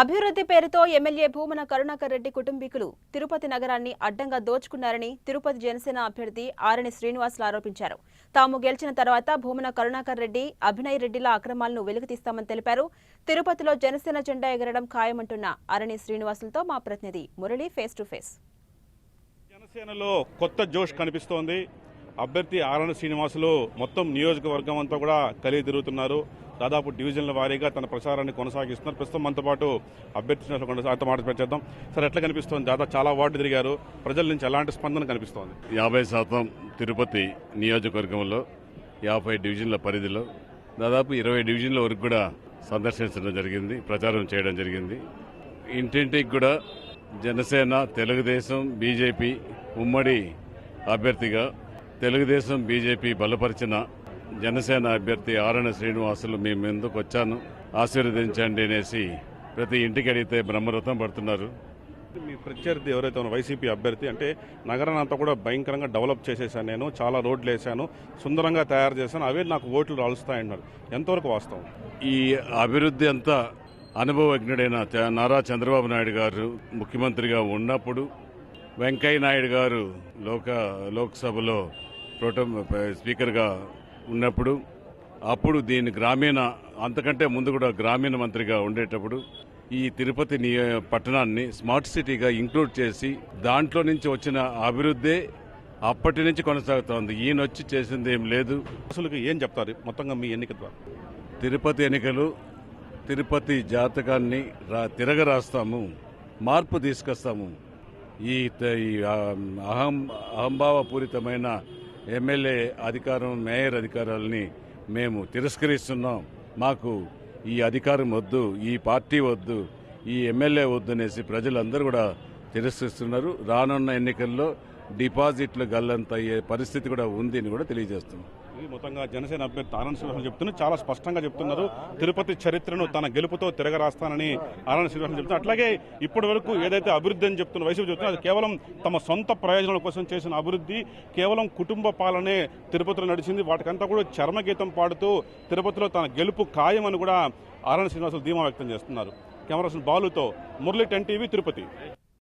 అభివృద్ధి పేరుతో ఎమ్మెల్యే భూమన కరుణాకర్ రెడ్డి కుటుంబీకులు తిరుపతి నగరాన్ని అడ్డంగా దోచుకున్నారని తిరుపతి జనసేన అభ్యర్థి ఆరణి శ్రీనివాసులు ఆరోపించారు. తాము గెలిచిన తర్వాత భూమన కరుణాకర్ రెడ్డి అభినయ్ రెడ్డిల అక్రమాలను వెలుగుతీస్తామని తెలిపారు. తిరుపతిలో జనసేన జెండా ఎగరడం ఖాయమంటున్న ఆరణి శ్రీనివాసులతో మా ప్రతినిధి మురళి ఫేస్ టు ఫేస్. జనసేనలో కొత్త జోష్ కనిపిస్తోంది. అభ్యర్థి ఆరణి శ్రీనివాసులు మొత్తం నియోజకవర్గం అంతా కూడా కలిగి తిరుగుతున్నారు దాదాపు డివిజన్ల వారీగా తన ప్రచారాన్ని కొనసాగిస్తున్నారు. ప్రస్తుతం మనతో పాటు అభ్యర్థి శ్రీనివాసులు కొనసాగుతూ సార్ ఎట్లా కనిపిస్తోంది? దాదాపు చాలా వార్డు తిరిగారు. ప్రజల నుంచి ఎలాంటి స్పందన కనిపిస్తోంది? యాభై శాతం తిరుపతి నియోజకవర్గంలో యాభై డివిజన్ల పరిధిలో దాదాపు ఇరవై డివిజన్ల వరకు కూడా సందర్శించడం జరిగింది ప్రచారం చేయడం జరిగింది. ఇంటింటికి కూడా జనసేన తెలుగుదేశం బీజేపీ ఉమ్మడి అభ్యర్థిగా తెలుగుదేశం బీజేపీ బలపరిచిన జనసేన అభ్యర్థి ఆరణ శ్రీనివాసులు మీ ముందుకు వచ్చాను. ఆశీర్వదించండి అనేసి ప్రతి ఇంటికి అడిగితే బ్రహ్మరథం పడుతున్నారు. మీ ప్రత్యర్థి ఎవరైతే ఉన్నారో వైసీపీ అభ్యర్థి అంటే నగరాన్ని అంతా కూడా భయంకరంగా డెవలప్ చేసేసాను నేను చాలా రోడ్లు వేసాను సుందరంగా తయారు చేశాను అవే నాకు ఓట్లు రాలుస్తాయన్నారు. ఎంతవరకు వాస్తవం? ఈ అభివృద్ధి అంతా అనుభవజ్ఞుడైన నారా చంద్రబాబు నాయుడు గారు ముఖ్యమంత్రిగా ఉన్నప్పుడు వెంకయ్య నాయుడు గారు లోక లోక్సభలో ప్రోటం స్పీకర్గా ఉన్నప్పుడు అప్పుడు దీని గ్రామీణ అంతకంటే ముందు కూడా గ్రామీణ మంత్రిగా ఉండేటప్పుడు ఈ తిరుపతి పట్టణాన్ని స్మార్ట్ సిటీగా ఇంక్లూడ్ చేసి దాంట్లో నుంచి వచ్చిన అభివృద్ధే అప్పటి నుంచి కొనసాగుతోంది. ఈయన వచ్చి చేసింది ఏం లేదు. అసలు ఏం చెప్తారు? మొత్తంగా మీ ఎన్నిక ద్వారా. తిరుపతి ఎన్నికలు తిరుపతి జాతకాన్ని రా తిరగరాస్తాము మార్పు తీసుకొస్తాము. ఈ అహం అహంభావపూరితమైన ఎమ్మెల్యే అధికారం మేయర్ అధికారాలని మేము తిరస్కరిస్తున్నాం. మాకు ఈ అధికారం వద్దు ఈ పార్టీ వద్దు ఈ ఎమ్మెల్యే వద్దు అనేసి ప్రజలందరూ కూడా తిరస్కరిస్తున్నారు. రానున్న ఎన్నికల్లో డిపాజిట్లు గల్లంత అయ్యే పరిస్థితి కూడా ఉంది అని కూడా తెలియజేస్తున్నాం. ఇది మొత్తంగా జనసేన అభ్యర్థి ఆనంద్ శ్రీనివాసన్ చెప్తున్నారు. చాలా స్పష్టంగా చెప్తున్నారు. తిరుపతి చరిత్రను తన గెలుపుతో తిరగరాస్తానని ఆనంద్ శ్రీనివాసన్ చెప్తున్నారు. అట్లాగే ఇప్పటి వరకు ఏదైతే అభివృద్ధి అని చెప్తున్న వైసీపీ చెప్తున్నారు అది కేవలం తమ సొంత ప్రయోజనాల కోసం చేసిన అభివృద్ధి కేవలం కుటుంబ పాలనే తిరుపతిలో నడిచింది. వాటికంతా కూడా చర్మగీతం పాడుతూ తిరుపతిలో తన గెలుపు ఖాయమని కూడా ఆనంద్ శ్రీనివాసులు ధీమా వ్యక్తం చేస్తున్నారు. కెమెరాస్ బాలుతో మురళి టెన్ టీవీ తిరుపతి.